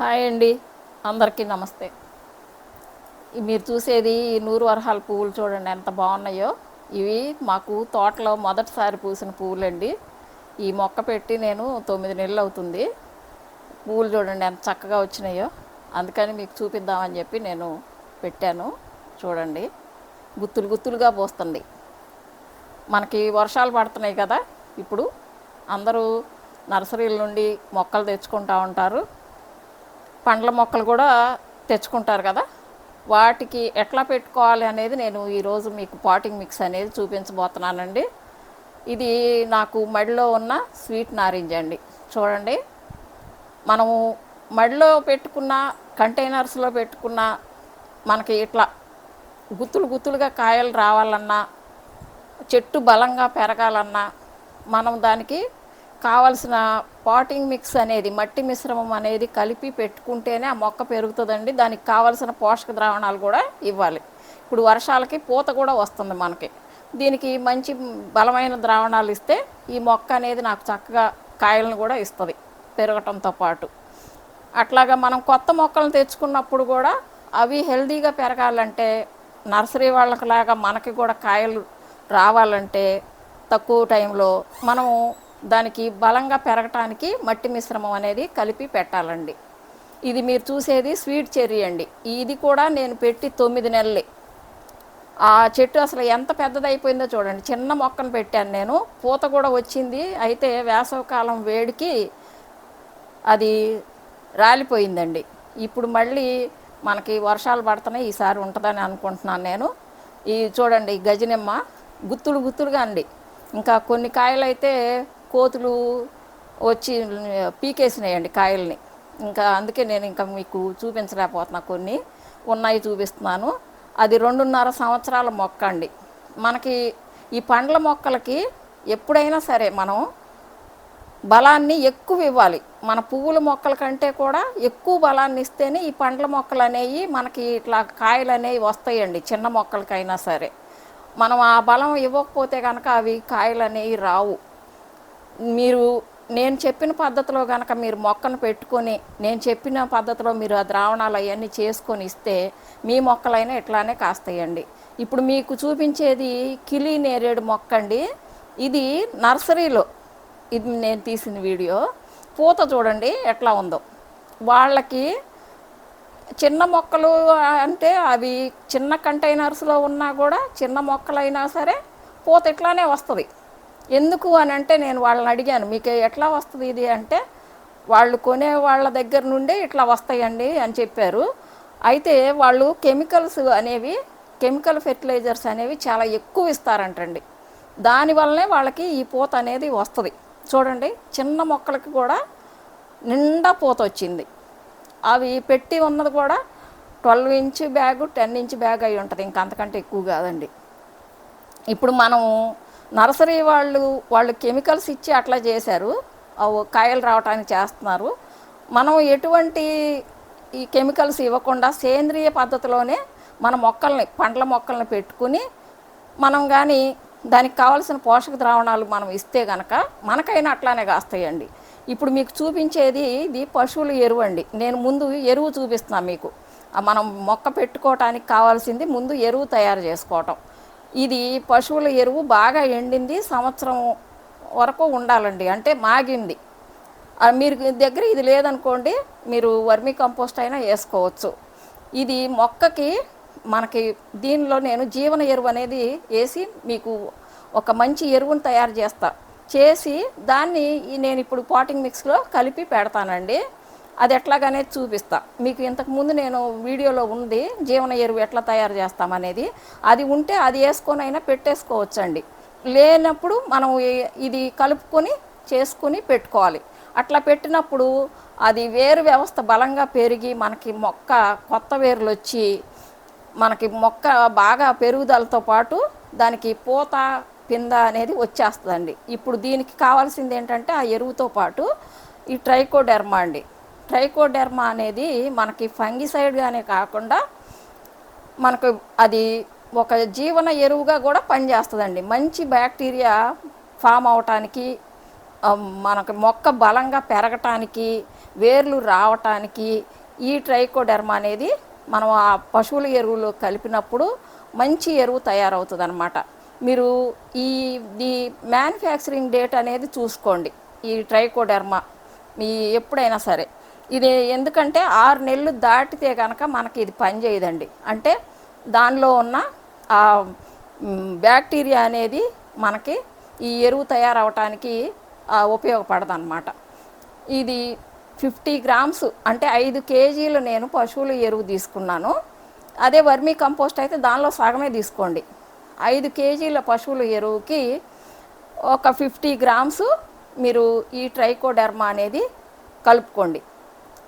Hi అండి. అందరికీ నమస్తే. మీరు చూసేది ఈ నూరు వరహాల పువ్వులు చూడండి ఎంత బాగున్నాయో. ఇవి మాకు తోటలో మొదటిసారి పూసిన పువ్వులండి. ఈ మొక్క పెట్టి నేను తొమ్మిది నెలలు అవుతుంది. పువ్వులు చూడండి ఎంత చక్కగా వచ్చినాయో. అందుకని మీకు చూపిద్దామని చెప్పి నేను పెట్టాను. చూడండి గుత్తులు గుత్తులుగా పోస్తుంది. మనకి వర్షాలు పడుతున్నాయి కదా ఇప్పుడు అందరూ నర్సరీల నుండి మొక్కలు తెచ్చుకుంటూ ఉంటారు. పండ్ల మొక్కలు కూడా తెచ్చుకుంటారు కదా. వాటికి ఎట్లా పెట్టుకోవాలి అనేది నేను ఈరోజు మీకు పాటింగ్ మిక్స్ అనేది చూపించబోతున్నానండి. ఇది నాకు మడిలో ఉన్న స్వీట్ నారింజ అండి. చూడండి. మనము మడిలో పెట్టుకున్న కంటైనర్స్లో పెట్టుకున్న మనకి ఇట్లా గుత్తులు గుత్తులుగా కాయలు రావాలన్నా చెట్టు బలంగా పెరగాలన్నా మనం దానికి కావలసిన పాటింగ్ మిక్స్ అనేది మట్టి మిశ్రమం అనేది కలిపి పెట్టుకుంటేనే ఆ మొక్క పెరుగుతుందండి. దానికి కావలసిన పోషక ద్రావణాలు కూడా ఇవ్వాలి. ఇప్పుడు వర్షాలకి పూత కూడా వస్తుంది మనకి. దీనికి మంచి బలమైన ద్రావణాలు ఇస్తే ఈ మొక్క అనేది నాకు చక్కగా కాయలను కూడా ఇస్తుంది పెరగటంతో పాటు. అట్లాగా మనం కొత్త మొక్కలను తెచ్చుకున్నప్పుడు కూడా అవి హెల్దీగా పెరగాలంటే నర్సరీ వాళ్ళకిలాగా మనకి కూడా కాయలు రావాలంటే తక్కువ టైంలో మనము దానికి బలంగా పెరగటానికి మట్టి మిశ్రమం అనేది కలిపి పెట్టాలండి. ఇది మీరు చూసేది స్వీట్ చెర్రీ అండి. ఇది కూడా నేను పెట్టి తొమ్మిది నెలలే. ఆ చెట్టు అసలు ఎంత పెద్దదైపోయిందో చూడండి. చిన్న మొక్కను పెట్టాను నేను. పూత కూడా వచ్చింది. అయితే వేసవకాలం వేడికి అది రాలిపోయిందండి. ఇప్పుడు మళ్ళీ మనకి వర్షాలు పడుతున్నాయి. ఈసారి ఉంటుందని అనుకుంటున్నాను నేను. ఈ చూడండి ఈ గజనిమ్మ. గుత్తులు గుత్తులుగా అండి. ఇంకా కొన్ని కాయలు అయితే కోతులు వచ్చి పీకేసినాయండి కాయల్ని. ఇంకా అందుకే నేను ఇంకా మీకు చూపించలేకపోతున్నా కొన్ని. ఉన్నాయి చూపిస్తున్నాను. అది రెండున్నర సంవత్సరాల మొక్క అండి. మనకి ఈ పండ్ల మొక్కలకి ఎప్పుడైనా సరే మనం బలాన్ని ఎక్కువ ఇవ్వాలి. మన పువ్వుల మొక్కల కంటే కూడా ఎక్కువ బలాన్ని ఇస్తేనే ఈ పండ్ల మొక్కలు అనేవి మనకి ఇట్లా కాయలు అనేవి వస్తాయండి చిన్న మొక్కలకైనా సరే. మనం ఆ బలం ఇవ్వకపోతే కనుక అవి కాయలు అనేవి రావు. మీరు నేను చెప్పిన పద్ధతిలో కనుక మీరు మొక్కను పెట్టుకొని నేను చెప్పిన పద్ధతిలో మీరు ఆ ద్రావణాలు అవన్నీ చేసుకొని ఇస్తే మీ మొక్కలైనా ఇట్లానే కాస్తాయండి. ఇప్పుడు మీకు చూపించేది కిలీ నేరేడు మొక్క అండి. ఇది నర్సరీలో ఇది నేను తీసిన వీడియో. పూత చూడండి ఎట్లా ఉందో. వాళ్ళకి చిన్న మొక్కలు అంటే అవి చిన్న కంటైనర్స్లో ఉన్నా కూడా చిన్న మొక్కలైనా సరే పూత ఇట్లానే వస్తుంది. ఎందుకు అని అంటే నేను వాళ్ళని అడిగాను మీకు ఎట్లా వస్తుంది ఇది? అంటే వాళ్ళు కొనే వాళ్ళ దగ్గర నుండే ఇట్లా వస్తాయండి అని చెప్పారు. అయితే వాళ్ళు కెమికల్స్ అనేవి కెమికల్ ఫెర్టిలైజర్స్ అనేవి చాలా ఎక్కువ ఇస్తారంటండి. దానివల్లనే వాళ్ళకి ఈ పూత అనేది వస్తుంది. చూడండి చిన్న మొక్కలకి కూడా నిండా పూత వచ్చింది. అవి పెట్టి ఉన్నది కూడా twelve inch bag ten inch bag అయి ఉంటుంది ఇంకా అంతకంటే ఎక్కువ కాదండి. ఇప్పుడు మనం నర్సరీ వాళ్ళు వాళ్ళు కెమికల్స్ ఇచ్చి అట్లా చేశారు. అవి కాయలు రావడానికి చేస్తున్నారు. మనం ఎటువంటి ఈ కెమికల్స్ ఇవ్వకుండా సేంద్రియ పద్ధతిలోనే మన మొక్కల్ని పండ్ల మొక్కల్ని పెట్టుకుని మనం కానీ దానికి కావాల్సిన పోషక ద్రావణాలు మనం ఇస్తే గనక మనకైనా అట్లానే కాస్తాయండి. ఇప్పుడు మీకు చూపించేది ఇది పశువుల ఎరువు అండి. నేను ముందు ఎరువు చూపిస్తున్నాను మీకు. మనం మొక్క పెట్టుకోవటానికి కావాల్సింది ముందు ఎరువు తయారు చేసుకోవటం. ఇది పశువుల ఎరువు బాగా ఎండింది సంవత్సరం వరకు ఉండాలండి. అంటే మాగింది. మీరు దగ్గర ఇది లేదనుకోండి మీరు వర్మీ కంపోస్ట్ అయినా వేసుకోవచ్చు. ఇది మొక్కకి మనకి దీనిలో నేను జీవన ఎరువు అనేది వేసి మీకు ఒక మంచి ఎరువును తయారు చేస్తా. చేసి దాన్ని నేను ఇప్పుడు పాటింగ్ మిక్స్లో కలిపి పెడతానండి. అది ఎట్లాగానే చూపిస్తా. మీకు ఇంతకుముందు నేను వీడియోలో ఉంది జీవన ఎరువు ఎట్లా తయారు చేస్తామనేది అది ఉంటే అది వేసుకొని అయినా పెట్టేసుకోవచ్చండి. లేనప్పుడు మనం ఇది కలుపుకొని చేసుకుని పెట్టుకోవాలి. అట్లా పెట్టినప్పుడు అది వేరు వ్యవస్థ బలంగా పెరిగి మనకి మొక్క కొత్త వేర్లు వచ్చి మనకి మొక్క బాగా పెరుగుదలతో పాటు దానికి పూత పింద అనేది వచ్చేస్తుందండి. ఇప్పుడు దీనికి కావాల్సింది ఏంటంటే ఆ ఎరువుతో పాటు ఈ ట్రైకోడెర్మా అండి. ట్రైకోడెర్మా అనేది మనకి ఫంగిసైడ్గానే కాకుండా మనకు అది ఒక జీవన ఎరువుగా కూడా పనిచేస్తుందండి. మంచి బ్యాక్టీరియా ఫామ్ అవటానికి మనకు మొక్క బలంగా పెరగటానికి వేర్లు రావటానికి ఈ ట్రైకోడెర్మా అనేది మనం ఆ పశువుల ఎరువులు కలిపినప్పుడు మంచి ఎరువు తయారవుతుంది అనమాట మీరు ఈ ది మ్యానుఫ్యాక్చరింగ్ డేట్ అనేది చూసుకోండి. ఈ ట్రైకోడెర్మా మీ ఎప్పుడైనా సరే. ఇది ఎందుకంటే ఆరు నెలలు దాటితే కనుక మనకి ఇది పనిచేయదండి అంటే దానిలో ఉన్న ఆ బ్యాక్టీరియా అనేది మనకి ఈ ఎరువు తయారవటానికి ఉపయోగపడదనమాట ఇది ఫిఫ్టీ గ్రామ్స్ అంటే ఐదు కేజీలు నేను పశువుల ఎరువు తీసుకున్నాను. అదే వర్మీ కంపోస్ట్ అయితే దానిలో సగమే తీసుకోండి. ఐదు కేజీల పశువుల ఎరువుకి ఒక ఫిఫ్టీ గ్రామ్స్ మీరు ఈ ట్రైకోడెర్మా అనేది కలుపుకోండి.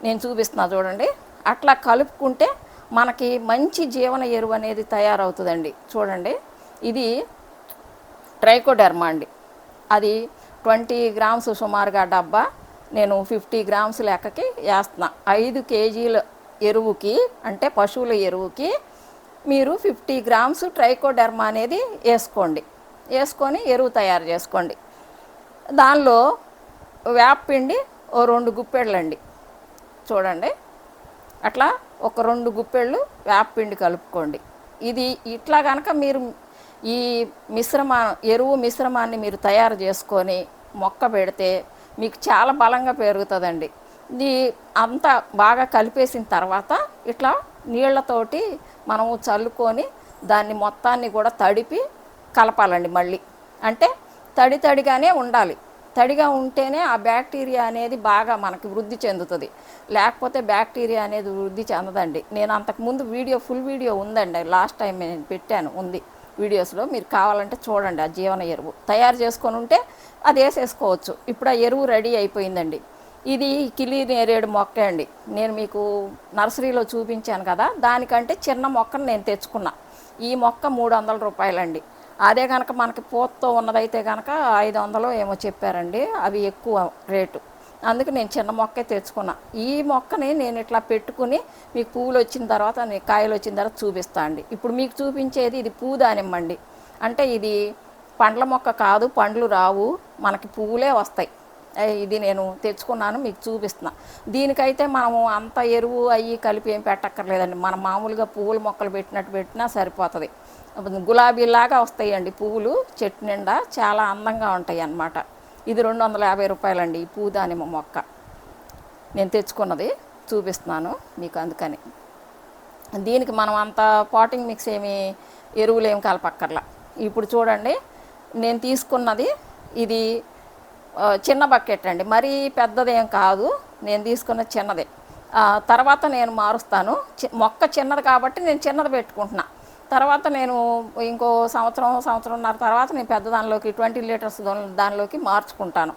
నేను చూపిస్తున్నా చూడండి. అట్లా కలుపుకుంటే మనకి మంచి జీవన ఎరువు అనేది తయారవుతుందండి. చూడండి. ఇది ట్రైకోడెర్మా అండి. అది ట్వంటీ గ్రామ్స్ సుమారుగా డబ్బా. నేను ఫిఫ్టీ గ్రామ్స్ లెక్కకి వేస్తున్నా. ఐదు కేజీల ఎరువుకి అంటే పశువుల ఎరువుకి మీరు ఫిఫ్టీ గ్రామ్స్ ట్రైకోడెర్మా అనేది వేసుకోండి. వేసుకొని ఎరువు తయారు చేసుకోండి. దానిలో వేపపిండి ఓ రెండు గుప్పెళ్ళండి చూడండి. అట్లా ఒక రెండు గుప్పెళ్ళు వేపపిండి కలుపుకోండి. ఇది ఇట్లా కనుక మీరు ఈ మిశ్రమ ఎరువు మిశ్రమాన్ని మీరు తయారు చేసుకొని మొక్క పెడితే మీకు చాలా బలంగా పెరుగుతుందండి. ఇది అంతా బాగా కలిపేసిన తర్వాత ఇట్లా నీళ్ళతోటి మనము చల్లుకొని దాన్ని మొత్తాన్ని కూడా తడిపి కలపాలండి మళ్ళీ. అంటే తడి తడిగానే ఉండాలి. తడిగా ఉంటేనే ఆ బ్యాక్టీరియా అనేది బాగా మనకి వృద్ధి చెందుతుంది. లేకపోతే బ్యాక్టీరియా అనేది వృద్ధి చెందదండి. నేను అంతకుముందు వీడియో ఫుల్ వీడియో ఉందండి. లాస్ట్ టైం నేను పెట్టాను ఉంది వీడియోస్లో. మీరు కావాలంటే చూడండి ఆ జీవన ఎరువు. తయారు చేసుకొని ఉంటే అది వేసేసుకోవచ్చు. ఇప్పుడు ఆ ఎరువు రెడీ అయిపోయిందండి. ఇది కిలి నేరేడు మొక్క అండి. నేను మీకు నర్సరీలో చూపించాను కదా దానికంటే చిన్న మొక్కను నేను తెచ్చుకున్నా. ఈ మొక్క మూడు వందల రూపాయలండి. అదే కనుక మనకి పూతతో ఉన్నదైతే కనుక ఐదు వందలు ఏమో చెప్పారండి. అవి ఎక్కువ రేటు. అందుకు నేను చిన్న మొక్కే తెచ్చుకున్నా. ఈ మొక్కని నేను ఇట్లా పెట్టుకుని మీకు పువ్వులు వచ్చిన తర్వాత కాయలు వచ్చిన తర్వాత చూపిస్తా అండి. ఇప్పుడు మీకు చూపించేది ఇది పువ్వు దానిమ్మండి అంటే ఇది పండ్ల మొక్క కాదు పండ్లు రావు మనకి పువ్వులే వస్తాయి. ఇది నేను తెచ్చుకున్నాను మీకు చూపిస్తున్నా. దీనికైతే మనము అంత ఎరువు అయ్యి కలిపి ఏం పెట్టక్కర్లేదండి. మనం మామూలుగా పువ్వుల మొక్కలు పెట్టినట్టు పెట్టినా సరిపోతుంది. గులాబీలాగా వస్తాయండి పువ్వులు చెట్టు నిండా చాలా అందంగా ఉంటాయి అన్నమాట ఇది రెండు వందల యాభై రూపాయలండి ఈ పువ్వు దానిమ్మ మొక్క. నేను తెచ్చుకున్నది చూపిస్తున్నాను మీకు అందుకని. దీనికి మనం అంత పాటింగ్ మిక్స్ ఏమి ఎరువులు ఏమి కలపక్కర్లా ఇప్పుడు చూడండి నేను తీసుకున్నది ఇది చిన్న బకెట్ అండి. మరీ పెద్దదేం కాదు నేను తీసుకున్న చిన్నదే. తర్వాత నేను మారుస్తాను. చి- మొక్క చిన్నది కాబట్టి నేను చిన్నది పెట్టుకుంటున్నా. తర్వాత నేను ఇంకో సంవత్సరం సంవత్సరంన్నర తర్వాత నేను పెద్ద దానిలోకి ట్వంటీ లీటర్స్ దానిలోకి మార్చుకుంటాను.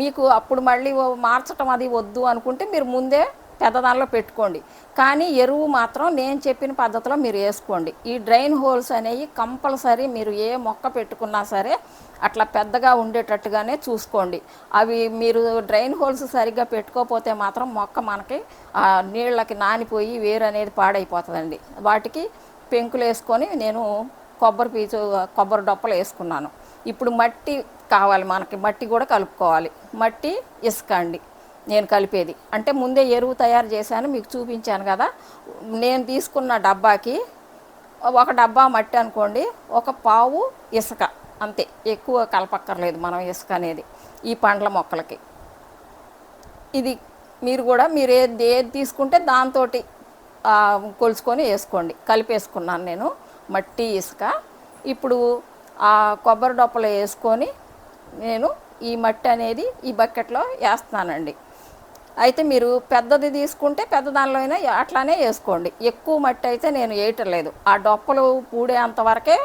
మీకు అప్పుడు మళ్ళీ మార్చటం అది వద్దు అనుకుంటే మీరు ముందే పెద్ద దానిలో పెట్టుకోండి. కానీ ఎరువు మాత్రం నేను చెప్పిన పద్ధతిలో మీరు వేసుకోండి. ఈ డ్రైన్ హోల్స్ అనేవి కంపల్సరీ మీరు ఏ మొక్క పెట్టుకున్నా సరే అట్లా పెద్దగా ఉండేటట్టుగానే చూసుకోండి. అవి మీరు డ్రైన్ హోల్స్ సరిగ్గా పెట్టుకోకపోతే మాత్రం మొక్క మనకి నీళ్ళకి నానిపోయి వేరు అనేది పాడైపోతుందండి. వాటికి పెంకులు వేసుకొని నేను కొబ్బరి పీచు కొబ్బరి డొప్పలు వేసుకున్నాను. ఇప్పుడు మట్టి కావాలి మనకి మట్టి కూడా కలుపుకోవాలి. మట్టి ఇసుక అండి నేను కలిపేది. అంటే ముందే ఎరువు తయారు చేశాను మీకు చూపించాను కదా. నేను తీసుకున్న డబ్బాకి ఒక డబ్బా మట్టి అనుకోండి ఒక పావు ఇసుక అంతే. ఎక్కువ కలపక్కర్లేదు మనం ఇసుక అనేది ఈ పండ్ల మొక్కలకి. ఇది మీరు కూడా మీరు ఏది ఏది తీసుకుంటే దాంతో కొలుచుకొని వేసుకోండి. కలిపేసుకున్నాను నేను. మట్టి ఇసుక. ఇప్పుడు ఆ కొబ్బరి డొప్పలు వేసుకొని నేను ఈ మట్టి అనేది ఈ బకెట్లో వేస్తున్నానండి. అయితే మీరు పెద్దది తీసుకుంటే పెద్ద దానిలో అయినా అట్లానే వేసుకోండి. ఎక్కువ మట్టి అయితే నేను వేయటం లేదు. ఆ డొప్పలు పూడేంత వరకే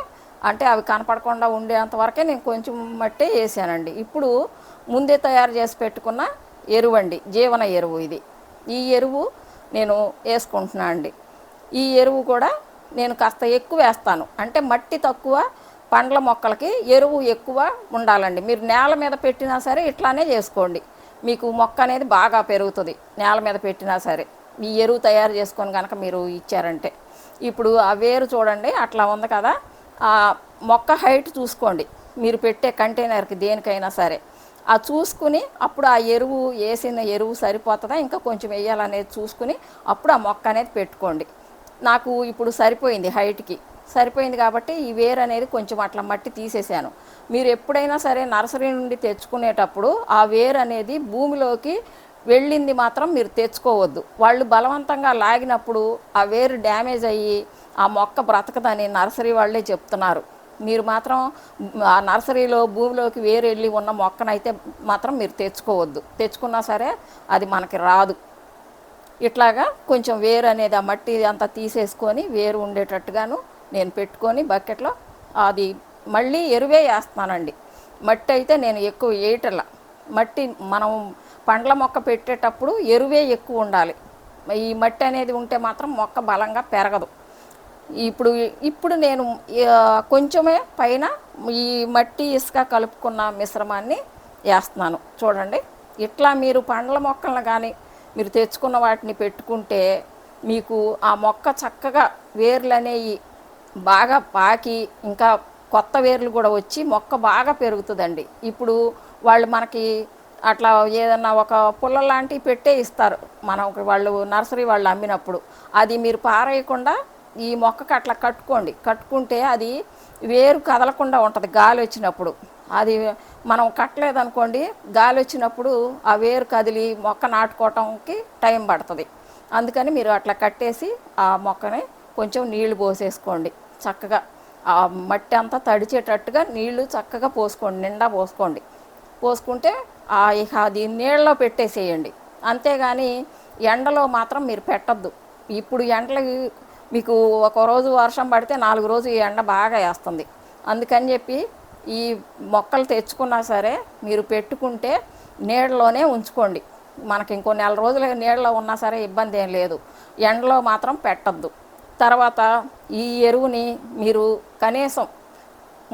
అంటే అవి కనపడకుండా ఉండేంత వరకే నేను కొంచెం మట్టే వేసానండి. ఇప్పుడు ముందే తయారు చేసి పెట్టుకున్న ఎరువు అండి జీవన ఎరువు ఇది. ఈ ఎరువు నేను వేసుకుంటున్నాను అండి. ఈ ఎరువు కూడా నేను కాస్త ఎక్కువ వేస్తాను. అంటే మట్టి తక్కువ పండ్ల మొక్కలకి ఎరువు ఎక్కువ ఉండాలండి. మీరు నేల మీద పెట్టినా సరే ఇట్లానే చేసుకోండి. మీకు మొక్క అనేది బాగా పెరుగుతుంది నేల మీద పెట్టినా సరే. ఈ ఎరువు తయారు చేసుకొని కనుక మీరు ఇచ్చారంటే. ఇప్పుడు ఆ వేరు చూడండి అట్లా ఉంది కదా. ఆ మొక్క హైట్ చూసుకోండి. మీరు పెట్టే కంటైనర్కి దేనికైనా సరే. ఆ చూసుకుని అప్పుడు ఆ ఎరువు వేసిన ఎరువు సరిపోతుందా? ఇంకా కొంచెం వేయాలనేది చూసుకుని అప్పుడు ఆ మొక్క అనేది పెట్టుకోండి. నాకు ఇప్పుడు సరిపోయింది హైట్కి. సరిపోయింది కాబట్టి ఈ వేరు అనేది కొంచెం అట్లా మట్టి తీసేసాను. మీరు ఎప్పుడైనా సరే నర్సరీ నుండి తెచ్చుకునేటప్పుడు ఆ వేరు అనేది భూమిలోకి వెళ్ళింది మాత్రం మీరు తెచ్చుకోవద్దు. వాళ్ళు బలవంతంగా లాగినప్పుడు ఆ వేరు డ్యామేజ్ అయ్యి ఆ మొక్క బ్రతకదని నర్సరీ వాళ్ళే చెప్తున్నారు. మీరు మాత్రం ఆ నర్సరీలో భూమిలోకి వేరు వెళ్ళి ఉన్న మొక్కనైతే మాత్రం మీరు తెచ్చుకోవద్దు. తెచ్చుకున్నా సరే అది మనకి రాదు. ఇట్లాగా కొంచెం వేరు అనేది ఆ మట్టి అంతా తీసేసుకొని వేరు ఉండేటట్టుగాను నేను పెట్టుకొని బకెట్లో అది మళ్ళీ ఎరువే వేస్తానండి. మట్టి అయితే నేను ఎక్కువ వేయటల్లా మట్టి మనం పండ్ల మొక్క పెట్టేటప్పుడు ఎరువే ఎక్కువ ఉండాలి. ఈ మట్టి అనేది ఉంటే మాత్రం మొక్క బలంగా పెరగదు. ఇప్పుడు ఇప్పుడు నేను కొంచెమే పైన ఈ మట్టి ఇసుక కలుపుకున్న మిశ్రమాన్ని వేస్తున్నాను. చూడండి. ఇట్లా మీరు పండ్ల మొక్కలను కానీ మీరు తెచ్చుకున్న వాటిని పెట్టుకుంటే మీకు ఆ మొక్క చక్కగా వేర్లు అనేవి బాగా పాకి ఇంకా కొత్త వేర్లు కూడా వచ్చి మొక్క బాగా పెరుగుతుందండి. ఇప్పుడు వాళ్ళు మనకి అట్లా ఏదన్నా ఒక పుల్ల లాంటివి పెట్టే ఇస్తారు. మనం వాళ్ళు నర్సరీ వాళ్ళు అమ్మినప్పుడు. అది మీరు పారేయకుండా ఈ మొక్కకు అట్లా కట్టుకోండి. కట్టుకుంటే అది వేరు కదలకుండా ఉంటుంది గాలి వచ్చినప్పుడు. అది మనం కట్టలేదనుకోండి గాలి వచ్చినప్పుడు ఆ వేరు కదిలి మొక్క నాటుకోవటానికి టైం పడుతుంది. అందుకని మీరు అట్లా కట్టేసి ఆ మొక్కని కొంచెం నీళ్ళు పోసేసుకోండి. చక్కగా ఆ మట్టి అంతా తడిచేటట్టుగా నీళ్ళు చక్కగా పోసుకోండి నిండా పోసుకోండి. పోసుకుంటే ఆ ఇక అది నీళ్ళలో పెట్టేసేయండి. అంతేగాని ఎండలో మాత్రం మీరు పెట్టద్దు. ఇప్పుడు ఎండలు మీకు ఒక రోజు వర్షం పడితే నాలుగు రోజు ఈ ఎండ బాగా వేస్తుంది. అందుకని చెప్పి ఈ మొక్కలు తెచ్చుకున్నా సరే మీరు పెట్టుకుంటే నీడలోనే ఉంచుకోండి. మనకి ఇంకో నెల రోజులు నీడలో ఉన్నా సరే ఇబ్బంది ఏం లేదు. ఎండలో మాత్రం పెట్టద్దు. తర్వాత ఈ ఎరువుని మీరు కనీసం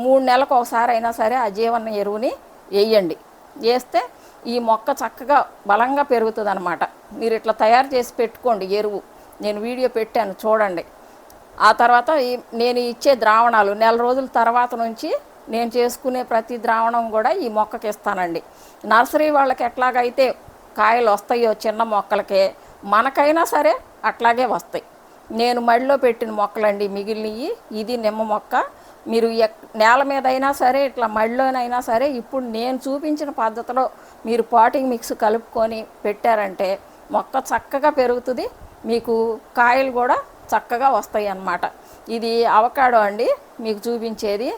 మూడు నెలలకు ఒకసారి అయినా సరే ఆ జీవన ఎరువుని వేయండి. వేస్తే ఈ మొక్క చక్కగా బలంగా పెరుగుతుంది అనమాట మీరు ఇట్లా తయారు చేసి పెట్టుకోండి ఎరువు. నేను వీడియో పెట్టాను చూడండి. ఆ తర్వాత నేను ఇచ్చే ద్రావణాలు నెల రోజుల తర్వాత నుంచి నేను చేసుకునే ప్రతి ద్రావణం కూడా ఈ మొక్కకి ఇస్తానండి. నర్సరీ వాళ్ళకి ఎట్లాగైతే కాయలు వస్తాయో చిన్న మొక్కలకే మనకైనా సరే అట్లాగే వస్తాయి. నేను మడిలో పెట్టిన మొక్కలండి మిగిలినవి ఇది నిమ్మ మొక్క. మీరు ఎక్ నేల మీద అయినా సరే ఇట్లా మడిలోనైనా సరే ఇప్పుడు నేను చూపించిన పద్ధతిలో మీరు పాటింగ్ మిక్స్ కలుపుకొని పెట్టారంటే మొక్క చక్కగా పెరుగుతుంది మీకు కాయలు కూడా చక్కగా వస్తాయి అన్నమాట. ఇది అవకాడో అండి మీకు చూపించేది.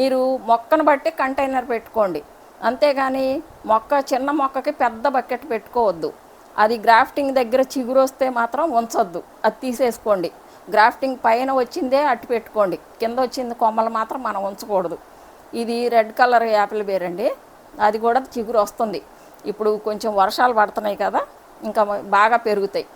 మీరు మొక్కను బట్టి కంటైనర్ పెట్టుకోండి. అంతేగాని మొక్క చిన్న మొక్కకి పెద్ద బకెట్ పెట్టుకోవద్దు. అది గ్రాఫ్టింగ్ దగ్గర చిగురు వస్తే మాత్రం ఉంచొద్దు. అది తీసేసుకోండి. గ్రాఫ్టింగ్ పైన వచ్చిందే అట్టు పెట్టుకోండి. కింద వచ్చింది కొమ్మలు మాత్రం మనం ఉంచకూడదు. ఇది రెడ్ కలర్ యాపిల్ బేరండి. అండి అది కూడా చిగురు వస్తుంది. ఇప్పుడు కొంచెం వర్షాలు పడుతున్నాయి కదా ఇంకా బాగా పెరుగుతాయి.